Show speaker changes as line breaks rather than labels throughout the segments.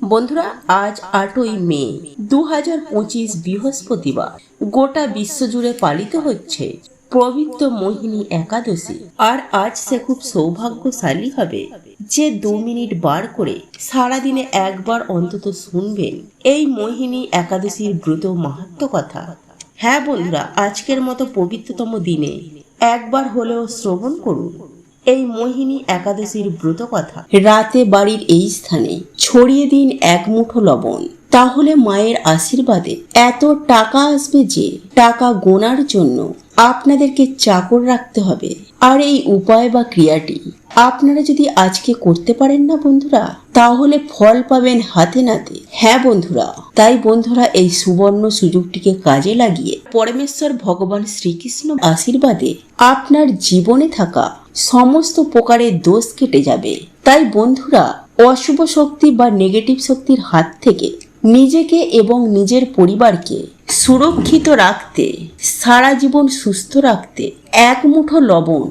বন্ধুরা, আজ আটই মে দু হাজার পঁচিশ বৃহস্পতিবার। গোটা বিশ্বজুড়ে পালিত হচ্ছে পবিত্র মোহিনী একাদশী। আর আজ সে খুব সৌভাগ্যশালী হবে যে দু মিনিট বার করে সারাদিনে একবার অন্তত শুনবেন এই মোহিনী একাদশীর ব্রত মাহাত্ম কথা। হ্যাঁ বন্ধুরা, আজকের মতো পবিত্রতম দিনে একবার হলেও শ্রবণ করুন। এই মোহিনী একাদশীর ব্রত কথা। রাতে বাড়ির এই স্থানে ছড়িয়ে দিন এক মুঠো লবণ। তাহলে মায়ের আশীর্বাদে এত টাকা আসবে যে টাকা গোনার জন্য আপনাদেরকে চাকর রাখতে হবে। আর এই উপায় বা ক্রিয়াটি আপনারা যদি আজকে করতে পারেন না বন্ধুরা, তাহলে ফল পাবেন হাতে নাতে। হ্যাঁ বন্ধুরা, তাই বন্ধুরা এই সুবর্ণ সুযোগটিকে কাজে লাগিয়ে পরমেশ্বর ভগবান শ্রীকৃষ্ণ আশীর্বাদে আপনার জীবনে থাকা সমস্ত প্রকারের দোষ কেটে যাবে। তাই বন্ধুরা, অশুভ শক্তি বা নেগেটিভ শক্তির হাত থেকে নিজেকে এবং নিজের পরিবারকে সুরক্ষিত রাখতে, সারা জীবন সুস্থ রাখতে এক মুঠো লবণ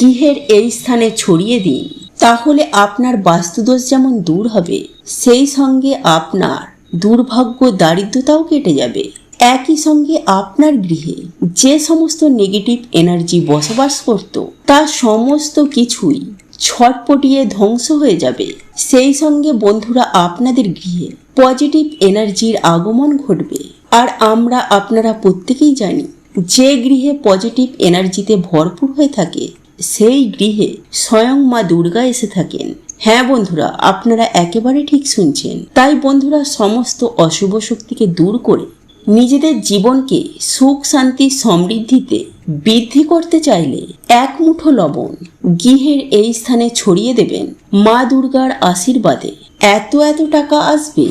গৃহের এই স্থানে ছড়িয়ে দিন। তাহলে আপনার বাস্তুদোষ যেমন দূর হবে, সেই সঙ্গে আপনার দুর্ভাগ্য দারিদ্রতাও কেটে যাবে। একই সঙ্গে আপনার গৃহে যে সমস্ত নেগেটিভ এনার্জি বসবাস করত, তা সমস্ত কিছুই ছটপটিয়ে ধ্বংস হয়ে যাবে। সেই সঙ্গে বন্ধুরা, আপনাদের গৃহে পজিটিভ এনার্জির আগমন ঘটবে। আর আমরা, আপনারা প্রত্যেকেই জানি, যে গৃহে পজিটিভ এনার্জিতে ভরপুর হয়ে থাকে, সেই গৃহে স্বয়ং মা দুর্গা এসে থাকেন। হ্যাঁ বন্ধুরা, আপনারা একেবারে ঠিক শুনছেন। তাই বন্ধুরা, সমস্ত অশুভ শক্তিকে দূর করে নিজেদের জীবনকে সুখ, শান্তি, সমৃদ্ধিতে বৃদ্ধি করতে চাইলে এক মুঠো লবণ গৃহের এই স্থানে ছড়িয়ে দেবেন মা দুর্গার আশীর্বাদে। এত এত টাকা আসবে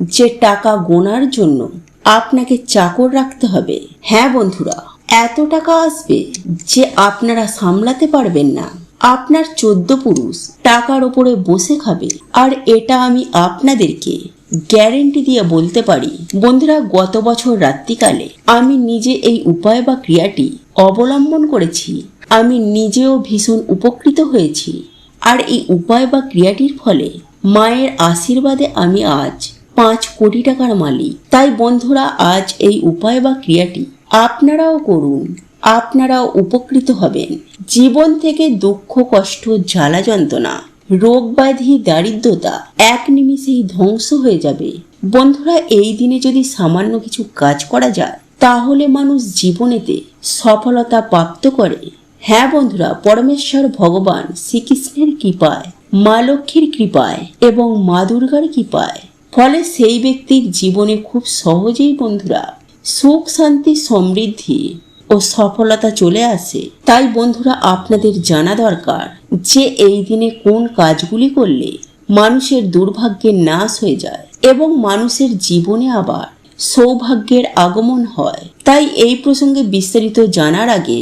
যে টাকা গোনার জন্য আপনাকে চাকর রাখতে হবে। হ্যাঁ বন্ধুরা, এত টাকা আসবে যে আপনারা সামলাতে পারবেন না। আপনার চোদ্দ পুরুষ টাকার ওপরে বসে খাবে। আর এটা আমি আপনাদেরকে গ্যারেন্টি দিয়ে বলতে পারি, বন্ধুরা গত বছর রাত্রিকালে আমি নিজে এই উপায় বা ক্রিয়াটি অবলম্বন করেছি। আমি নিজেও ভীষণ উপকৃত হয়েছি। আর এই উপায় বা ক্রিয়াটির ফলে মায়ের আশীর্বাদে আমি আজ পাঁচ কোটি টাকার মালিক। তাই বন্ধুরা, আজ এই উপায় বা ক্রিয়াটি আপনারাও করুন। আপনারাও উপকৃত হবেন। জীবন থেকে দুঃখ, কষ্ট, জ্বালা যন্ত্রণা রোগ ব্যাধি দারিদ্রতা এক নিমিষেই ধ্বংস হয়ে যাবে। বন্ধুরা, এই দিনে যদি সামান্য কিছু কাজ করা যায়, তাহলে মানুষ জীবনেতে সফলতা প্রাপ্ত করে। হ্যাঁ বন্ধুরা, পরমেশ্বর ভগবান শ্রীকৃষ্ণের কৃপায়, মা লক্ষ্মীর কৃপায় এবং মা দুর্গার কৃপায়। ফলে সেই ব্যক্তির জীবনে খুব সহজেই বন্ধুরা, সুখ শান্তি সমৃদ্ধি ও সফলতা চলে আসে। তাই বন্ধুরা, আপনাদের জানা দরকার যে এই দিনে কোন কাজগুলি করলে মানুষের দুর্ভাগ্যের নাশ হয়ে যায় এবং মানুষের জীবনে আবার সৌভাগ্যের আগমন হয়। তাই এই প্রসঙ্গে বিস্তারিত জানার আগে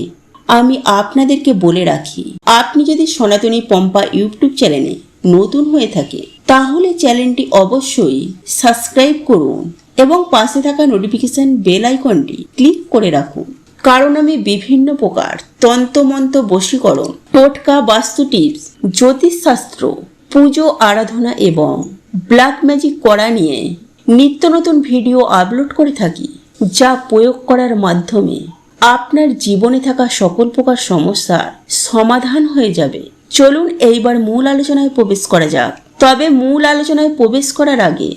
আমি আপনাদেরকে বলে রাখি, আপনি যদি সনাতনী পম্পা ইউটিউব চ্যানেলে নতুন হয়ে থাকে, তাহলে চ্যানেলটি অবশ্যই সাবস্ক্রাইব করুন এবং পাশে থাকা নোটিফিকেশন বেল আইকনটি ক্লিক করে রাখুন। কারণ আমি বিভিন্ন প্রকার তন্ত্রমন্ত্র বশীকরণ, টোটকা বাস্তু টিপস, জ্যোতিষশাস্ত্র, পুজো আরাধনা এবং ব্ল্যাক ম্যাজিক করা নিয়ে নিত্য নতুন ভিডিও আপলোড করে থাকি, যা প্রয়োগ করার মাধ্যমে আপনার জীবনে থাকা সকল প্রকার সমস্যার সমাধান হয়ে যাবে। চলুন এইবার মূল আলোচনায় প্রবেশ করা যাক। তবে মূল আলোচনায় প্রবেশ করার আগে,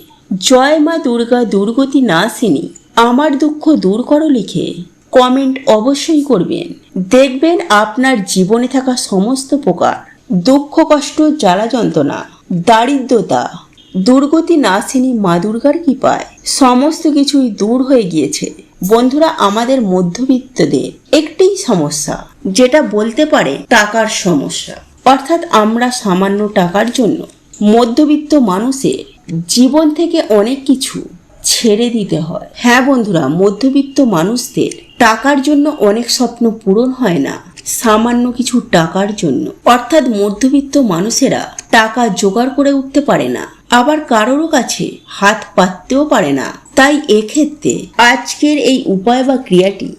জয় মা দুর্গা দুর্গতি না আসেনি আমার দুঃখ দূর করো লিখে। কমেন্ট অবশ্যই করবেন। দেখবেন আপনার জীবনে থাকা সমস্ত প্রকার দুঃখ, কষ্ট, জ্বালা যন্ত্রণা, দারিদ্রতা, দুর্গতি নাসিনী মা দুর্গার কৃপায় সমস্ত কিছুই দূর হয়ে গিয়েছে। বন্ধুরা, আমাদের মধ্যবিত্তদের একটি সমস্যা, যেটা বলতে পারে টাকার সমস্যা। অর্থাৎ আমরা সামান্য টাকার জন্য মধ্যবিত্ত মানুষের জীবন থেকে অনেক কিছু ছেড়ে দিতে হয়। হ্যাঁ বন্ধুরা, মধ্যবিত্ত মানুষদের টাকার জন্য অনেক স্বপ্ন পূরণ হয় না, সামান্য কিছু টাকার জন্য। অর্থাৎ মধ্যবিত্ত মানুষেরা টাকা জোগাড় করে উঠতে পারে না, আবার কারোরও কাছে হাত পাততেও পারে না। তাই এক্ষেত্রে আজকের এই উপায় বা ক্রিয়াটি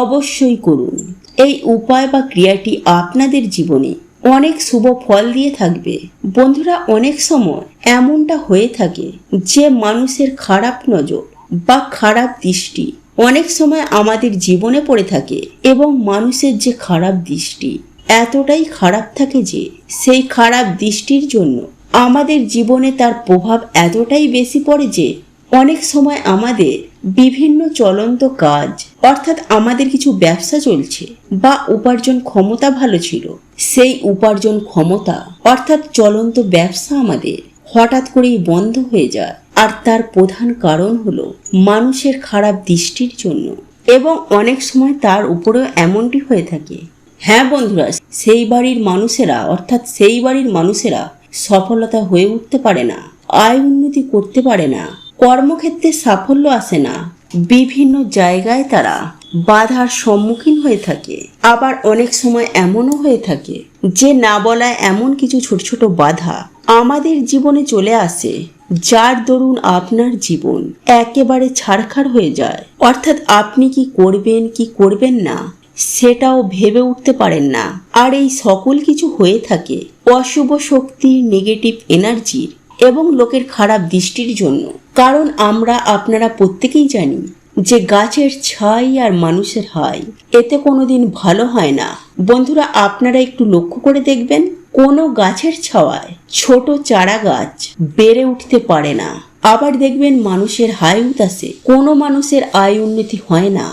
অবশ্যই করুন। এই উপায় বা ক্রিয়াটি আপনাদের জীবনে অনেক শুভ ফল দিয়ে থাকবে। বন্ধুরা, অনেক সময় এমনটা হয়ে থাকে যে মানুষের খারাপ নজর বা খারাপ দৃষ্টি অনেক সময় আমাদের জীবনে পড়ে থাকে এবং মানুষের যে খারাপ দৃষ্টি, এতটাই খারাপ থাকে যে সেই খারাপ দৃষ্টির জন্য আমাদের জীবনে তার প্রভাব এতটাই বেশি পড়ে যে অনেক সময় আমাদের বিভিন্ন চলন্ত কাজ, অর্থাৎ আমাদের কিছু ব্যবসা চলছে বা উপার্জন ক্ষমতা ভালো ছিল, সেই উপার্জন ক্ষমতা, অর্থাৎ চলন্ত ব্যবসা আমাদের হঠাৎ করেই বন্ধ হয়ে যায়। আর তার প্রধান কারণ হলো মানুষের খারাপ দৃষ্টির জন্য। এবং অনেক সময় তার উপরেও এমনটি হয়ে থাকে। হ্যাঁ বন্ধুরা, সেই বাড়ির মানুষেরা, অর্থাৎ সেই বাড়ির মানুষেরা সফলতা হয়ে উঠতে পারে না, আয় উন্নতি করতে পারে না, কর্মক্ষেত্রে সাফল্য আসে না। বিভিন্ন জায়গায় তারা বাধার সম্মুখীন হয়ে থাকে। আবার অনেক সময় এমনও হয়ে থাকে যে না বলা এমন কিছু ছোট ছোট বাধা আমাদের জীবনে চলে আসে, যার দরুন আপনার জীবন একেবারে ছাড়খাড় হয়ে যায়। অর্থাৎ আপনি কি করবেন কি করবেন না, সেটাও ভেবে উঠতে পারেন না। আর এই সকল কিছু হয়ে থাকে অশুভ শক্তির নেগেটিভ এনার্জির এবং লোকের খারাপ দৃষ্টির জন্য। কারণ আমরা, আপনারা প্রত্যেকেই জানি যে গাছের ছাই আর মানুষের হাই, এতে কোনোদিন ভালো হয় না। বন্ধুরা, আপনারা একটু লক্ষ্য করে দেখবেন কোনো গাছের ছাওয়ায় ছোট চারা গাছ বেড়ে উঠতে পারে না। আবার দেখবেন মানুষের হাই উতাসে কোনো মানুষের আয় উন্নতি হয় না।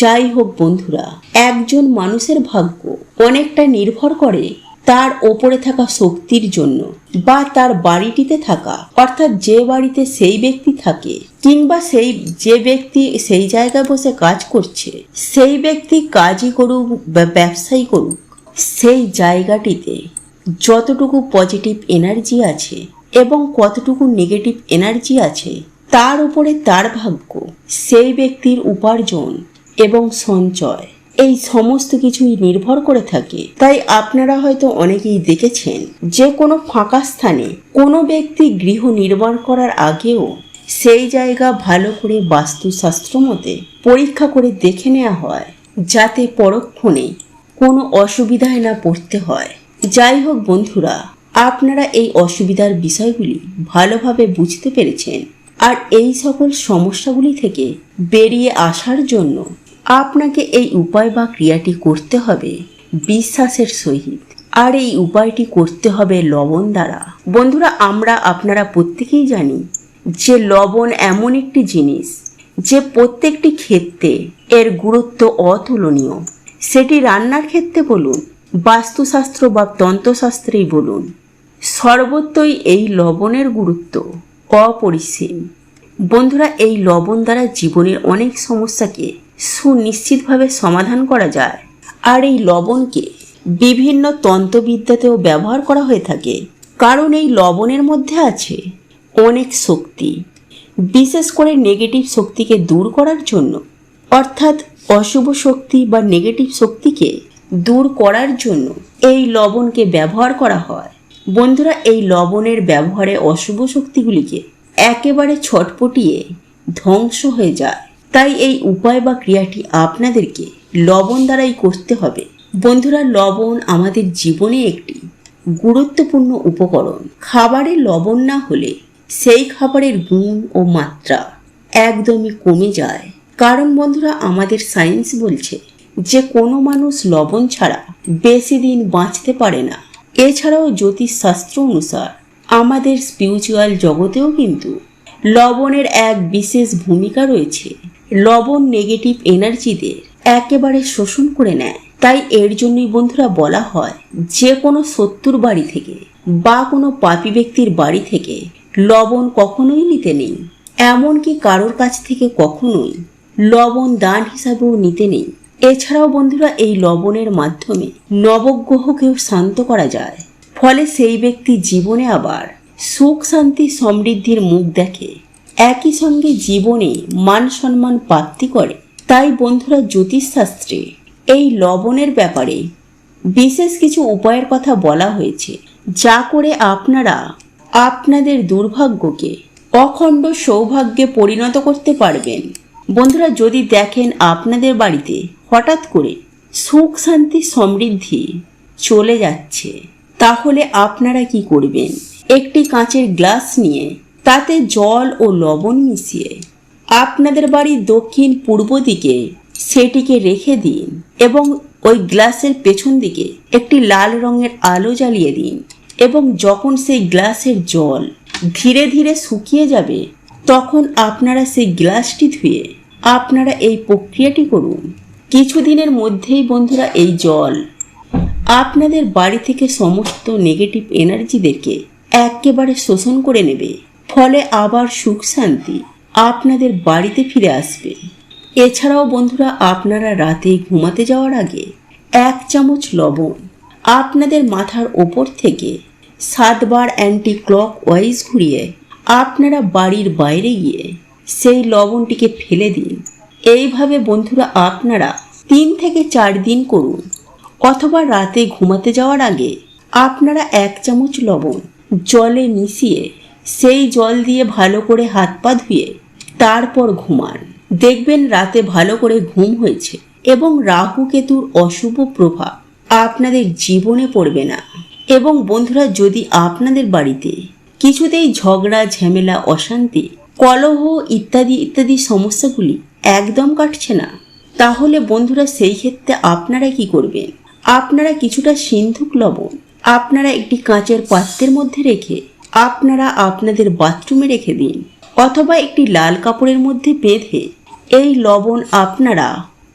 যাই হোক বন্ধুরা, একজন মানুষের ভাগ্য অনেকটা নির্ভর করে তার ওপরে থাকা শক্তির জন্য বা তার বাড়িটিতে থাকা, অর্থাৎ যে বাড়িতে সেই ব্যক্তি থাকে কিংবা সেই, যে ব্যক্তি সেই জায়গায় বসে কাজ করছে, সেই ব্যক্তি কাজই করুক বা ব্যবসায়ী করুক, সেই জায়গাটিতে যতটুকু পজিটিভ এনার্জি আছে এবং কতটুকু নেগেটিভ এনার্জি আছে, তার উপরে তার ভাগ্য, সেই ব্যক্তির উপার্জন এবং সঞ্চয়, এই সমস্ত কিছুই নির্ভর করে থাকে। তাই আপনারা হয়তো অনেকেই দেখেছেন যে কোনো ফাঁকা স্থানে কোনো ব্যক্তি গৃহ নির্মাণ করার আগেও সেই জায়গা ভালো করে বাস্তুশাস্ত্র মতে পরীক্ষা করে দেখে নেওয়া হয়, যাতে পরক্ষণে কোনো অসুবিধায় না পড়তে হয়। যাই হোক বন্ধুরা, আপনারা এই অসুবিধার বিষয়গুলি ভালোভাবে বুঝতে পেরেছেন। আর এই সকল সমস্যাগুলি থেকে বেরিয়ে আসার জন্য আপনাকে এই উপায় বা ক্রিয়াটি করতে হবে বিশ্বাসের সহিত। আর এই উপায়টি করতে হবে লবণ দ্বারা। বন্ধুরা, আমরা আপনারা প্রত্যেকেই জানি যে লবণ এমন একটি জিনিস যে প্রত্যেকটি ক্ষেত্রে এর গুরুত্ব অতুলনীয়। সেটি রান্নার ক্ষেত্রে বলুন বাস্তুশাস্ত্র বা তন্ত্রশাস্ত্রেই বলুন। সর্বত্রই এই লবণের গুরুত্ব অপরিসীম। বন্ধুরা, এই লবণ দ্বারা জীবনের অনেক সমস্যাকে সুনিশ্চিতভাবে সমাধান করা যায়। আর এই লবণকে বিভিন্ন তন্ত্রবিদ্যাতেও ব্যবহার করা হয়ে থাকে। কারণ এই লবণের মধ্যে আছে অনেক শক্তি। বিশেষ করে নেগেটিভ শক্তিকে দূর করার জন্য। অর্থাৎ অশুভ শক্তি বা নেগেটিভ শক্তিকে দূর করার জন্য এই লবণকে ব্যবহার করা হয়। বন্ধুরা, এই লবণের ব্যবহারে অশুভ শক্তিগুলিকে একেবারে ছটপটিয়ে ধ্বংস হয়ে যায়। তাই এই উপায় বা ক্রিয়াটি আপনাদেরকে লবণ দ্বারাই করতে হবে। বন্ধুরা, লবণ আমাদের জীবনে একটি গুরুত্বপূর্ণ উপকরণ। খাবারে লবণ না হলে সেই খাবারের গুণ ও মাত্রা একদমই কমে যায়। কারণ বন্ধুরা, আমাদের সায়েন্স বলছে যে কোনো মানুষ লবণ ছাড়া বেশি দিন বাঁচতে পারে না। এছাড়াও জ্যোতিষশাস্ত্র অনুসার আমাদের স্পিরিচুয়াল জগতেও কিন্তু লবণের এক বিশেষ ভূমিকা রয়েছে। লবণ নেগেটিভ এনার্জিদের একেবারে শোষণ করে নেয়। তাই এর জন্যই বন্ধুরা বলা হয়, যে কোনো শত্রুর বাড়ি থেকে বা কোনো পাপী ব্যক্তির বাড়ি থেকে লবণ কখনোই নিতে নেই। এমনকি কারোর কাছ থেকে কখনোই লবণ দান হিসাবেও নিতে নেই। এছাড়াও বন্ধুরা, এই লবণের মাধ্যমে নবগ্রহকেও শান্ত করা যায়। ফলে সেই ব্যক্তি জীবনে আবার সুখ, শান্তি, সমৃদ্ধির মুখ দেখে। একই সঙ্গে জীবনে মান সম্মান প্রাপ্তি করে। তাই বন্ধুরা, জ্যোতিষশাস্ত্রে এই লবণের ব্যাপারে বিশেষ কিছু উপায়ের কথা বলা হয়েছে, যা করে আপনারা আপনাদের দুর্ভাগ্যকে অখণ্ড সৌভাগ্যে পরিণত করতে পারবেন। বন্ধুরা, যদি দেখেন আপনাদের বাড়িতে হঠাৎ করে সুখ শান্তি সমৃদ্ধি চলে যাচ্ছে। তাহলে আপনারা কি করবেন? একটি কাঁচের গ্লাস নিয়ে তাতে জল ও লবণ মিশিয়ে আপনাদের বাড়ির দক্ষিণ পূর্ব দিকে সেটিকে রেখে দিন এবং ওই গ্লাসের পেছন দিকে একটি লাল রঙের আলো জ্বালিয়ে দিন এবং যখন সেই গ্লাসের জল ধীরে ধীরে শুকিয়ে যাবে, তখন আপনারা সেই গ্লাসটি ধুয়ে আপনারা এই প্রক্রিয়াটি করুন। কিছুদিনের মধ্যেই বন্ধুরা এই জল, আপনাদের বাড়ি থেকে সমস্ত নেগেটিভ এনার্জিদেরকে একেবারে শোষণ করে নেবে। ফলে আবার সুখ শান্তি আপনাদের বাড়িতে ফিরে আসবে। এছাড়াও বন্ধুরা, আপনারা রাতে ঘুমাতে যাওয়ার আগে এক চামচ লবণ আপনাদের মাথার ওপর থেকে সাতবার অ্যান্টি ক্লক ওয়াইজ ঘুরিয়ে আপনারা বাড়ির বাইরে গিয়ে সেই লবণটিকে ফেলে দিন। এইভাবে বন্ধুরা, আপনারা তিন থেকে চার দিন করুন, অথবা রাতে ঘুমাতে যাওয়ার আগে আপনারা এক চামচ লবণ জলে মিশিয়ে সেই জল দিয়ে ভালো করে হাত পা ধুয়ে তারপর ঘুমান। দেখবেন রাতে ভালো করে ঘুম হয়েছে এবং রাহু কেতুর অশুভ প্রভাব আপনাদের জীবনে পড়বে না। এবং বন্ধুরা, যদি আপনাদের বাড়িতে কিছুতেই ঝগড়া, ঝামেলা, অশান্তি, কলহ ইত্যাদি ইত্যাদি সমস্যাগুলি একদম কাটছে না তাহলে বন্ধুরা সেই ক্ষেত্রে আপনারা কি করবেন? আপনারা কিছুটা সিন্ধুক লবণ, আপনারা একটি কাঁচের পাত্রের মধ্যে রেখে আপনারা আপনাদের বাথরুমে রেখে দিন, অথবা একটি লাল কাপড়ের মধ্যে বেঁধে এই লবণ আপনারা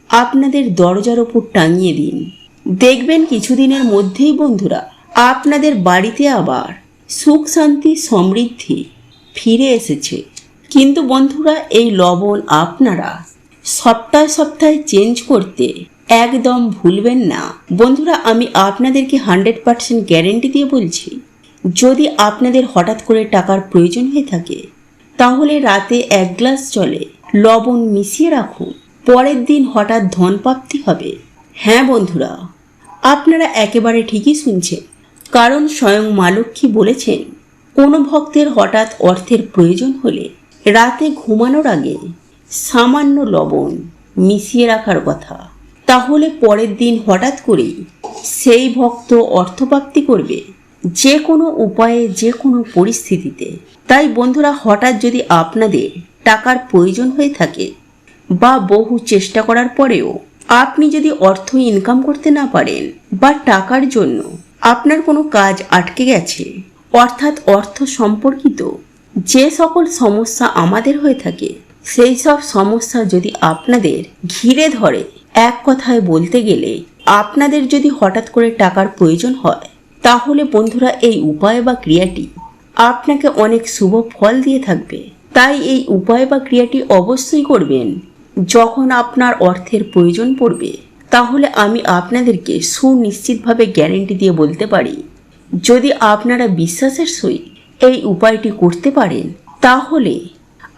আপনাদের দরজার ওপর টাঙিয়ে দিন। দেখবেন কিছুদিনের মধ্যেই বন্ধুরা আপনাদের বাড়িতে আবার সুখ, শান্তি, সমৃদ্ধি ফিরে এসেছে। কিন্তু বন্ধুরা এই লবণ আপনারা সপ্তাহে সপ্তাহে চেঞ্জ করতে একদম ভুলবেন না। বন্ধুরা, আমি আপনাদেরকে হান্ড্রেড পার্সেন্ট গ্যারেন্টি দিয়ে বলছি, যদি আপনাদের হঠাৎ করে টাকার প্রয়োজন হয়ে থাকে, তাহলে রাতে এক গ্লাস জলে লবণ মিশিয়ে রাখুন। পরের দিন হঠাৎ ধনপ্রাপ্তি হবে। হ্যাঁ বন্ধুরা, আপনারা একেবারে ঠিকই শুনছেন, কারণ স্বয়ং মা লক্ষ্মী বলেছেন, কোনো ভক্তের হঠাৎ অর্থের প্রয়োজন হলে রাতে ঘুমানোর আগে সামান্য লবণ মিশিয়ে রাখার কথা। তাহলে পরের দিন হঠাৎ করেই সেই ভক্ত অর্থপ্রাপ্তি করবে যে কোনো উপায়ে, যে কোনো পরিস্থিতিতে। তাই বন্ধুরা, হঠাৎ যদি আপনাদের টাকার প্রয়োজন হয়ে থাকে বা বহু চেষ্টা করার পরেও আপনি যদি অর্থ ইনকাম করতে না পারেন বা টাকার জন্য আপনার কোনো কাজ আটকে গেছে, অর্থাৎ অর্থ সম্পর্কিত যে সকল সমস্যা আমাদের হয়ে থাকে সেই সব সমস্যা যদি আপনাদের ঘিরে ধরে, এক কথায় বলতে গেলে আপনাদের যদি হঠাৎ করে টাকার প্রয়োজন হয়, তাহলে বন্ধুরা এই উপায় বা ক্রিয়াটি আপনাকে অনেক শুভ ফল দিয়ে থাকবে। তাই এই উপায় বা ক্রিয়াটি অবশ্যই করবেন। যখন আপনার অর্থের প্রয়োজন পড়বে, তাহলে আমি আপনাদেরকে সুনিশ্চিতভাবে গ্যারেন্টি দিয়ে বলতে পারি, যদি আপনারা বিশ্বাসের সহিত এই উপায়টি করতে পারেন, তাহলে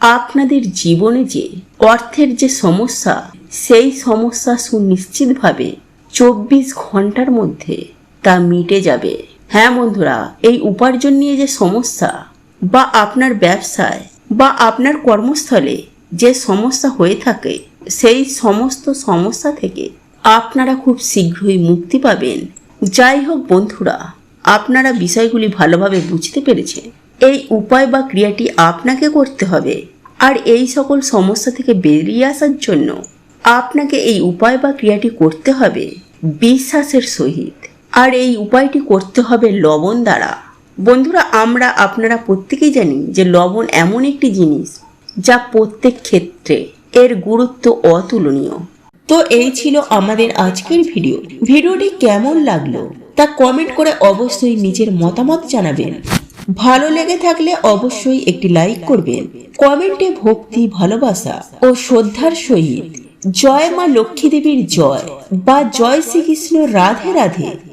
আপনাদের জীবনে যে অর্থের যে সমস্যা, সেই সমস্যা সুনিশ্চিতভাবে চব্বিশ ঘণ্টার মধ্যে তা মিটে যাবে। হ্যাঁ বন্ধুরা, এই উপার্জন নিয়ে যে সমস্যা বা আপনার ব্যবসায় বা আপনার কর্মস্থলে যে সমস্যা হয়ে থাকে, সেই সমস্ত সমস্যা থেকে আপনারা খুব শীঘ্রই মুক্তি পাবেন। যাই হোক বন্ধুরা, আপনারা বিষয়গুলি ভালোভাবে বুঝতে পেরেছেন। এই উপায় বা ক্রিয়াটি আপনাকে করতে হবে। আর এই সকল সমস্যা থেকে বেরিয়ে আসার জন্য আপনাকে এই উপায় বা ক্রিয়াটি করতে হবে বিশ্বাসের সহিত। আর এই উপায়টি করতে হবে লবণ দ্বারা। বন্ধুরা, আমরা, আপনারা প্রত্যেকেই জানি যে লবণ এমন একটি জিনিস যা প্রত্যেক ক্ষেত্রে এর গুরুত্ব অতুলনীয়। তো এই ছিল আমাদের আজকের ভিডিও। ভিডিওটি কেমন লাগল তা কমেন্ট করে অবশ্যই নিজের মতামত জানাবেন। ভালো লেগে থাকলে অবশ্যই একটি লাইক করবেন। কমেন্টে ভক্তি, ভালোবাসা ও শ্রদ্ধার সহিত। জয় মা লক্ষ্মী দেবীর জয় বা জয় শ্রীকৃষ্ণ রাধে রাধে।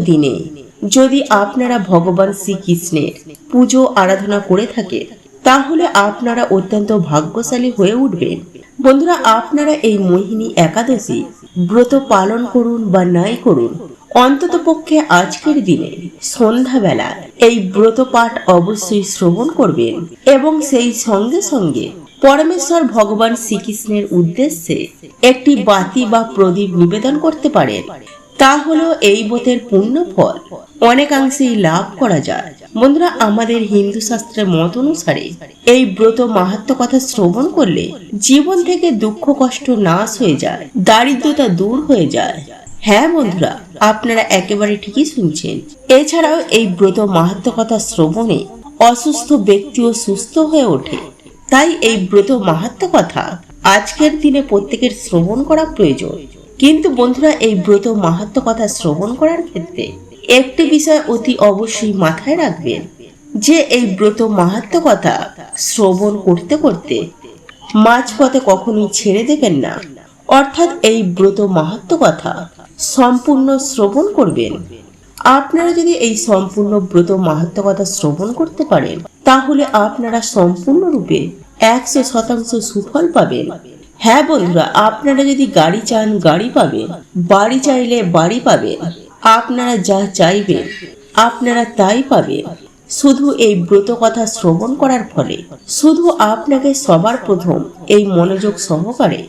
দিনে যদি আপনারা ভগবান শ্রীকৃষ্ণের পুজো আরাধনা করে থাকে, তাহলে আপনারা অত্যন্ত ভাগ্যশালী হয়ে উঠবেন। বন্ধুরা, আপনারা এই মোহিনী একাদশী ব্রত পালন করুন বা নাই করুন, অন্তত পক্ষে আজকের দিনে সন্ধ্যাবেলা এই ব্রত পাঠ অবশ্যই শ্রবণ করবেন এবং সেই সঙ্গে সঙ্গে পরমেশ্বর ভগবান শ্রীকৃষ্ণের উদ্দেশ্যে একটি বাতি বা প্রদীপ নিবেদন করতে পারেন। তা হলো এই ব্রতের পূর্ণ ফল। অনেকাংশেই লাভ করা যায়। বন্ধুরা, আমাদের হিন্দু শাস্ত্রের মত অনুসারে এই ব্রত মাহাত্ম কথা শ্রবণ করলে জীবন থেকে দুঃখ, কষ্ট নাশ হয়ে যায়, দারিদ্রতা দূর হয়ে যায়। হ্যাঁ বন্ধুরা, আপনারা একেবারে ঠিকই শুনছেন। এছাড়াও এই ব্রত মাহাত্ম কথা শ্রবণে অসুস্থ ব্যক্তিও সুস্থ হয়ে ওঠে। তাই এই ব্রত মাহাত্ম কথা আজকের দিনে প্রত্যেকের শ্রবণ করা প্রয়োজন। কিন্তু বন্ধুরা, এই ব্রত মাহাত্ম কথা শ্রবণ করার ক্ষেত্রে একটি বিষয় অতি অবশ্যই মাথায় রাখবেন যে এই ব্রত মাহাত্ম কথা শ্রবণ করতে করতে মাঝপথে কখনোই ছেড়ে দেবেন না। অর্থাৎ এই ব্রত মাহাত্ম কথা সম্পূর্ণ শ্রবণ করবেন। আপনারা যদি এই সম্পূর্ণ ব্রত মাহাত্ম কথা শ্রবণ করতে পারেন, তাহলে আপনারা সম্পূর্ণরূপে একশো শতাংশ সুফল পাবেন। হ্যাঁ বন্ধুরা, আপনারা যদি গাড়ি চান, গাড়ি পাবেন। বাড়ি চাইলে বাড়ি পাবেন। আপনারা যা চাইবেন, আপনারা তাই পাবেন। শুধু এই ব্রত কথা শ্রবণ করার ফলে, শুধু আপনাকে সবার প্রথম এই মনোযোগ সহকারে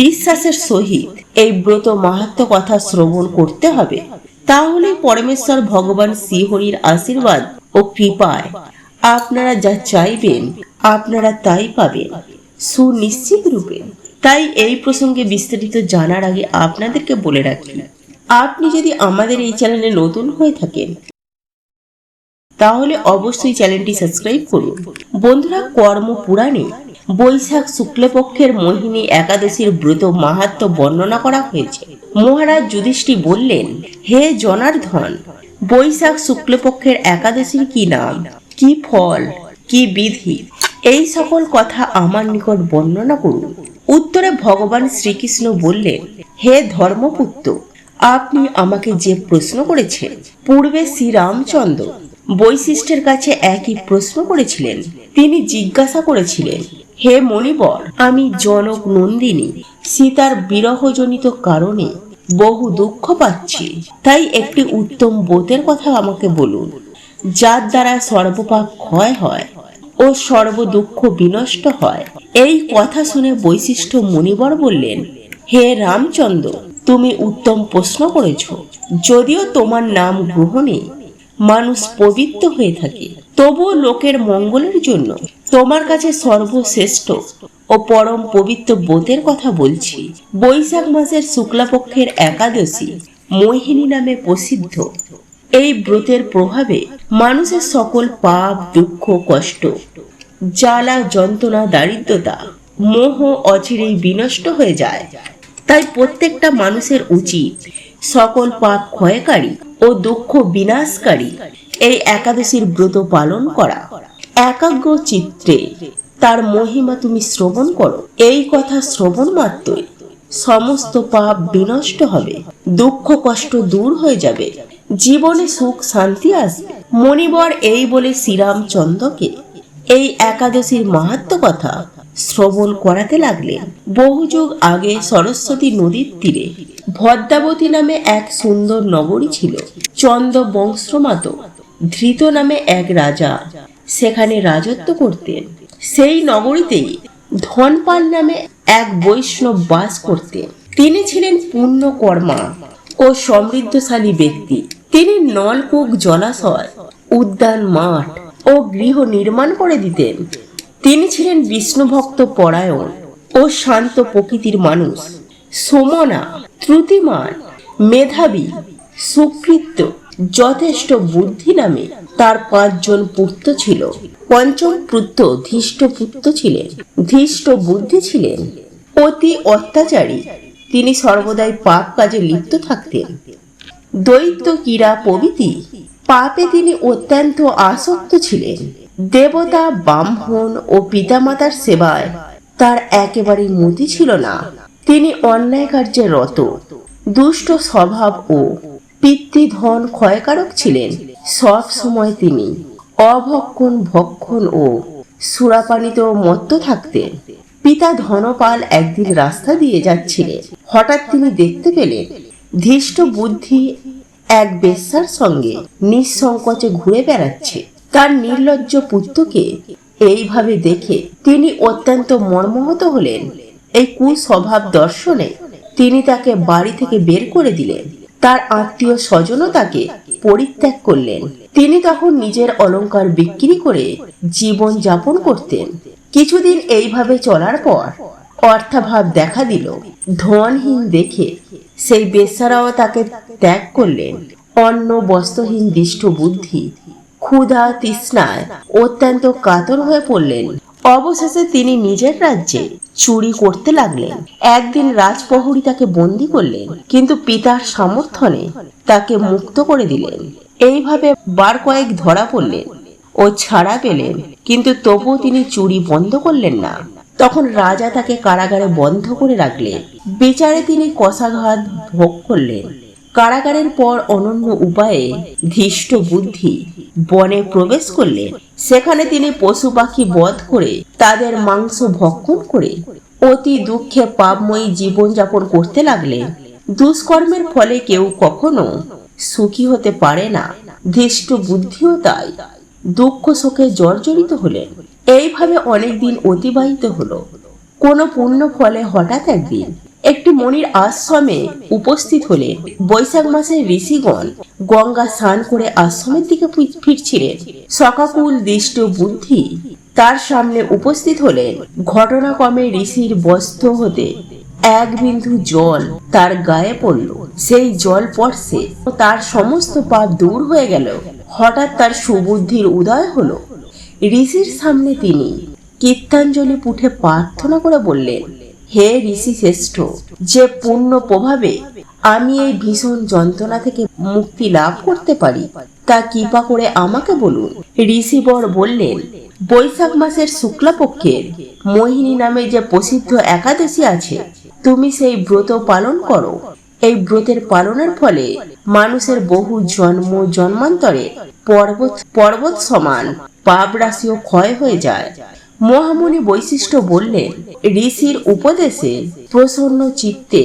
বিশ্বাসের সহিত এই ব্রত মাহাত্ম কথা শ্রবণ করতে হবে। তাহলে পরমেশ্বর ভগবান শ্রীহরির আশীর্বাদ ও কৃপায় আপনারা যা চাইবেন, আপনারা তাই পাবেন। সুনিশ্চিত রূপে। তাই এই প্রসঙ্গে বিস্তারিত জানার আগে আপনাদেরকে বলে রাখি, আপনি যদি আমাদের এই চ্যানেলে নতুন হয়ে থাকেন, তাহলে অবশ্যই চ্যানেলটি সাবস্ক্রাইব করুন। বন্ধুরা, কর্ম পুরাণে বৈশাখ শুক্লপক্ষের মোহিনী একাদশীর ব্রত মাহাত্ম বর্ণনা করা হয়েছে। মহারাজ যুধিষ্ঠি বললেন, হে জনার্ধন বৈশাখ শুক্লপক্ষের একাদশীর কি নাম? কি ফল? কি বিধি? এই সকল কথা আমার নিকট বর্ণনা করুন। উত্তরে ভগবান শ্রীকৃষ্ণ বললেন, হে ধর্মপুত্র, আপনি আমাকে যে প্রশ্ন করেছেন, পূর্বে শ্রীরামচন্দ্র বৈশিষ্ট্যের কাছে একই প্রশ্ন করেছিলেন। তিনি জিজ্ঞাসা করেছিলেন, হে মণিবর, আমি জনক নন্দিনী, সীতার বিরহজনিত কারণে বহু দুঃখ পাচ্ছি। তাই একটি উত্তম বোধের কথা আমাকে বলুন, যার দ্বারা সর্বপাপ ক্ষয় হয়। ও সর্ব দুঃখ বিনষ্ট হয়। এই কথা শুনে বৈশিষ্ট্য মুনিবর বললেন, হে রামচন্দ্র, তুমি উত্তম প্রশ্ন করেছ। যদিও তোমার নাম গ্রহণে মানুষ পবিত্র হয়ে থাকে, তবুও লোকের মঙ্গলের জন্য তোমার কাছে সর্বশ্রেষ্ঠ ও পরম পবিত্র বোধের কথা বলছি। বৈশাখ মাসের শুক্লাপক্ষের একাদশী মোহিনী নামে প্রসিদ্ধ। এই ব্রতের প্রভাবে মানুষের সকল পাপ, দুঃখ, কষ্ট, জ্বালা, যন্ত্রণা, দারিদ্রতা, মোহ, অচিরেই বিনষ্ট হয়ে যায়। তাই প্রত্যেকটা মানুষের উচিত সকল পাপ ক্ষয়কারী ও দুঃখ বিনাশকারী এই একাদশীর ব্রত পালন করা। একাগ্র চিত্রে তার মহিমা তুমি শ্রবণ করো। এই কথা শ্রবণ মাত্রই সমস্ত পাপ বিনষ্ট হবে, দুঃখ, কষ্ট দূর হয়ে যাবে। জীবনে সুখ, শান্তি আসবে। মণিবর এই বলে শ্রীরামচন্দ্রকে এই একাদশীর মাহাত্ম কথা শ্রবণ করাতে লাগলেন। বহু যুগ আগে সরস্বতী নদীর তীরে ভদ্রাবতী নামে এক সুন্দর নগরী ছিল। চন্দ্র বংশমাত ধৃত নামে এক রাজা সেখানে রাজত্ব করতেন। সেই নগরীতেই ধনপাল নামে এক বৈষ্ণব বাস করতেন। তিনি ছিলেন পূর্ণ কর্মা ও সমৃদ্ধশালী ব্যক্তি। তিনি নলকূপ জলাশয়, উদ্যান মাঠ ও গৃহ নির্মাণ করে দিতেন। তিনি ছিলেন বিষ্ণুভক্ত পরায়ণ ও শান্ত প্রকৃতির মানুষ। সমনা ত্রুতিমান মেধাবী সুকৃত্য যথেষ্ট বুদ্ধি নামে তার পাঁচজন পুত্র ছিল। পঞ্চম পুত্র ধৃষ্ট পুত্র ছিলেন। ধৃষ্ট বুদ্ধি ছিলেন। অতি অত্যাচারী। তিনি সর্বদাই পাপ কাজে লিপ্ত থাকতেন। দৈত্য ক্রীড়া প্রভৃতি। পাপে তিনি অত্যন্ত আসক্ত ছিলেন। দেবতা, ব্রাহ্মণ ও পিতামাতার সেবায় তার একেবারে মতি ছিল না। তিনি অন্যায় কার্যে রত। দুষ্ট স্বভাব ও পিতৃধন ক্ষয়কারক ছিলেন। সব সময় তিনি অভক্ষণ, ভক্ষণ ও সুরাপানিত মত্ত থাকতেন। পিতা ধনপাল একদিন রাস্তা দিয়ে যাচ্ছিলেন। হঠাৎ তিনি দেখতে পেলেন ধৃষ্ট বুদ্ধি এক বেশ্যার সঙ্গে নিঃসংকোচে ঘুরে বেড়াচ্ছে। তার নির্লজ্জ পুত্রকে এইভাবে দেখে তিনি অত্যন্ত মর্মাহত হলেন। এই কুস্বভাব দর্শনে তিনি তাকে বাড়ি থেকে বের করে দিলেন। তার আত্মীয় স্বজনও তাকে পরিত্যাগ করলেন। তিনি তখন নিজের অলংকার বিক্রি করে জীবন যাপন করতেন। কিছুদিন এইভাবে চলার পর অর্থাভাব দেখা দিল। ধনহীন দেখে সেই বেশ্যারাও তাকে ত্যাগ করলেন। অন্ন, বস্ত্রহীন দৃষ্ট বুদ্ধি, ক্ষুধা তৃষ্ণায় অত্যন্ত কাতর হয়ে পড়লেন। অবশেষে তিনি নিজের রাজ্যে চুরি করতে লাগলেন। একদিন রাজপ্রহরী তাকে বন্দি করলেন, কিন্তু পিতার সমর্থনে তাকে মুক্ত করে দিলেন। এইভাবে বার কয়েক ধরা পড়লেন ও ছাড়া পেলেন, কিন্তু তবুও তিনি চুরি বন্ধ করলেন না। তখন রাজা তাকে কারাগারে বন্ধ করে রাখলেন বিচারে তিনি কষাঘাত ভোগ করলেন। কারাগারের পর অনন্য উপায়ে ধৃষ্ট বুদ্ধি বনে প্রবেশ করলেন সেখানে তিনি পশু পাখি বধ করে তাদের মাংস ভক্ষণ করে অতি দুঃখে পাপময়ী জীবনযাপন করতে লাগলেন দুষ্কর্মের ফলে কেউ কখনো সুখী হতে পারে না। ধৃষ্ট বুদ্ধিও তাই। দুঃখ শোকে জর্জরিত হলেন। এইভাবে অনেকদিন অতিবাহিত হলো। কোনো পুণ্য ফলে হঠাৎ একদিন একটি মনির আশ্রমে উপস্থিত হলে বৈশাখ মাসে ঋষিগণ গঙ্গা স্নান করে আশ্রমের দিকে ফিরছিলেন। সকাকুল দৃষ্ট, বুদ্ধি তার সামনে উপস্থিত হলেন ঘটনাক্রমে ঋষির বস্ত্র হতে এক বিন্দু জল তার গায়ে পড়ল। সেই জল পড়ছে তার সমস্ত পাপ দূর হয়ে গেল। হঠাৎ তার সুবুদ্ধির উদয় হলো। ঋষির সামনে তিনি কীর্তাঞ্জলি পুঠে প্রার্থনা করে বললেন, হে ঋষি শ্রেষ্ঠ, যে পূর্ণ প্রভাবে আমি এই ভীষণ যন্ত্রণা থেকে মুক্তি লাভ করতে পারি, তা কৃপা করে আমাকে বলুন। ঋষিবর বললেন, বৈশাখ মাসের শুক্লাপক্ষের মোহিনী নামে যে প্রসিদ্ধ একাদশী আছে, তুমি সেই ব্রত পালন করো। এই ব্রতের পালনের ফলে মানুষের বহু জন্ম জন্মান্তরে পর্বত পর্বত সমান পাপ রাশিও ক্ষয় হয়ে যায়। মহামুনি বৈশিষ্ট্য বললেন ঋষির উপদেশে প্রসন্ন চিত্তে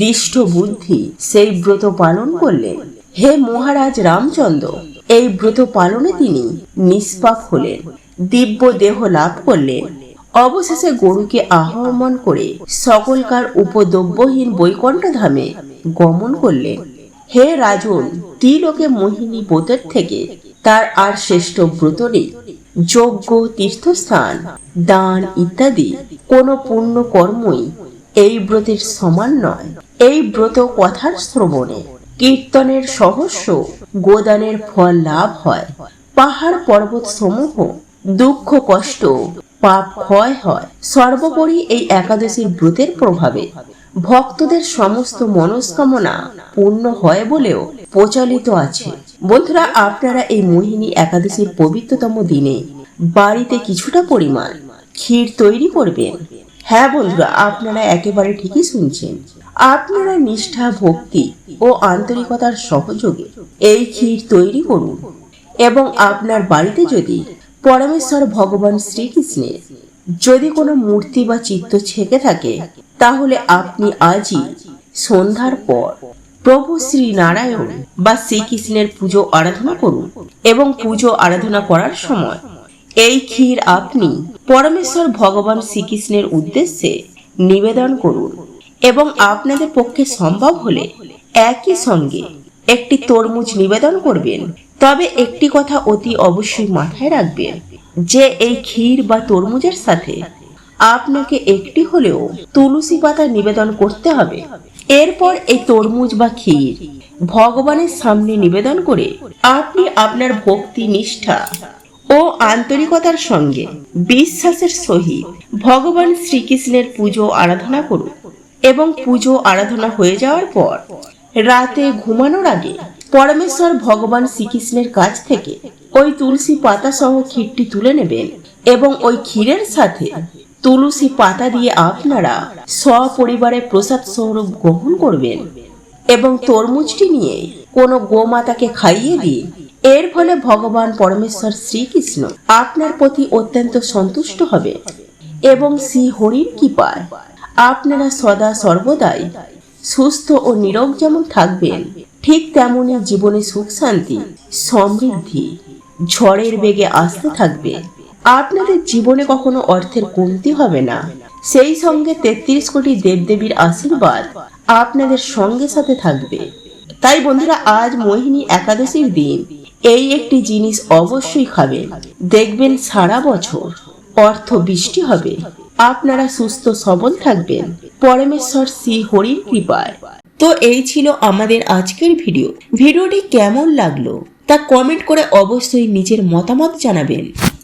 দৃষ্ট বুদ্ধি সেই ব্রত পালন করলেন হে মহারাজ রামচন্দ্র, এই ব্রত পালনে তিনি নিষ্পাপ হলেন। দিব্য দেহ লাভ করলেন অবশেষে গরুকে আহ্বান করে সকলকার উপদ্রব্যহীন বৈকণ্ঠ ধামে গমন করলেন হে রাজন, ত্রিলোকে মোহিনী ব্রতের থেকে তার আর শ্রেষ্ঠ ব্রত নেই। যজ্ঞ, তীর্থস্থান, দান ইত্যাদি। কোনো পূর্ণ কর্মই এই ব্রতের সমান নয়। এই ব্রত কথার শ্রবণে কীর্তনের সহস্র গোদানের ফল লাভ হয়। পাহাড় পর্বত সমূহ দুঃখ, কষ্ট, পাপ, ক্ষয় হয়। সর্বোপরি এই একাদশীর ব্রতের প্রভাবে ভক্তদের সমস্ত মনস্কামনা পূর্ণ হয় বলেও প্রচলিত আছে। বন্ধুরা, আপনারা এই মোহিনী একাদশীর পবিত্রতম দিনে বাড়িতে কিছুটা পরিমাণ ক্ষীর তৈরি করবেন। হ্যাঁ বন্ধুরা, আপনারা একেবারে ঠিকই শুনছেন। আপনারা নিষ্ঠা, ভক্তি ও আন্তরিকতার সহযোগে এই ক্ষীর তৈরি করুন এবং আপনার বাড়িতে যদি পরমেশ্বর ভগবান শ্রীকৃষ্ণের যদি কোনো মূর্তি বা চিত্র ছেকে থাকে, তাহলে আপনি আজই সন্ধ্যার পর প্রভু শ্রী নারায়ণ বা শ্রীকৃষ্ণের পুজো আরাধনা করুন এবং পুজো আরাধনা করার সময়, এই ক্ষীর আপনি পরমেশ্বর ভগবান শ্রীকৃষ্ণের উদ্দেশ্যে নিবেদন করুন এবং আপনাদের পক্ষে সম্ভব হলে একই সঙ্গে একটি তরমুজ নিবেদন করবেন। তবে একটি কথা অতি অবশ্যই মাথায় রাখবেন যে এই ক্ষীর বা তরমুজের সাথে আপনাকে একটি হলেও তুলসী পাতা নিবেদন করতে হবে। এরপর এই তরমুজ বা ক্ষীর ভগবানের সামনে নিবেদন করে আপনি আপনার ভক্তি নিষ্ঠা ও আন্তরিকতার সঙ্গে বিশ্বাসের সহিত ভগবান শ্রীকৃষ্ণের পুজো আরাধনা করুন এবং পুজো আরাধনা হয়ে যাওয়ার পর রাতে ঘুমানোর আগে পরমেশ্বর ভগবান শ্রীকৃষ্ণের কাছ থেকে ওই তুলসী পাতা সহ ক্ষীরটি তুলে নেবেন এবং ওই ক্ষীরের সাথে তুলসী পাতা দিয়ে আপনারা সপরিবারে প্রসাদ স্বরূপ গ্রহণ করবেন এবং তরমুজটি নিয়ে কোনো গোমাতাকে খাইয়ে দিন এর ফলে ভগবান পরমেশ্বর শ্রীকৃষ্ণ আপনার প্রতি অত্যন্ত সন্তুষ্ট হবে এবং শ্রী হরির কৃপায় আপনারা সদা সর্বদাই সুস্থ ও নিরোগ যেমন থাকবেন, ঠিক তেমনই জীবনে সুখ শান্তি সমৃদ্ধি ঝড়ের বেগে আসতে থাকবে। আপনাদের জীবনে কখনো অর্থের কমতি হবে না। সেই সঙ্গে তেত্রিশ কোটি দেবদেবীর আশীর্বাদ আপনাদের সঙ্গে সাথে থাকবে। তাই বন্ধুরা, আজ মোহিনী একাদশীর দিন। এই একটি জিনিস অবশ্যই খাবেন। দেখবেন সারা বছর অর্থ বৃষ্টি হবে। আপনারা সুস্থ সবল থাকবেন। পরমেশ্বর শ্রী হরির কৃপায়। তো এই ছিল আমাদের আজকের ভিডিও। ভিডিওটি কেমন লাগল তা কমেন্ট করে অবশ্যই নিজের মতামত জানাবেন।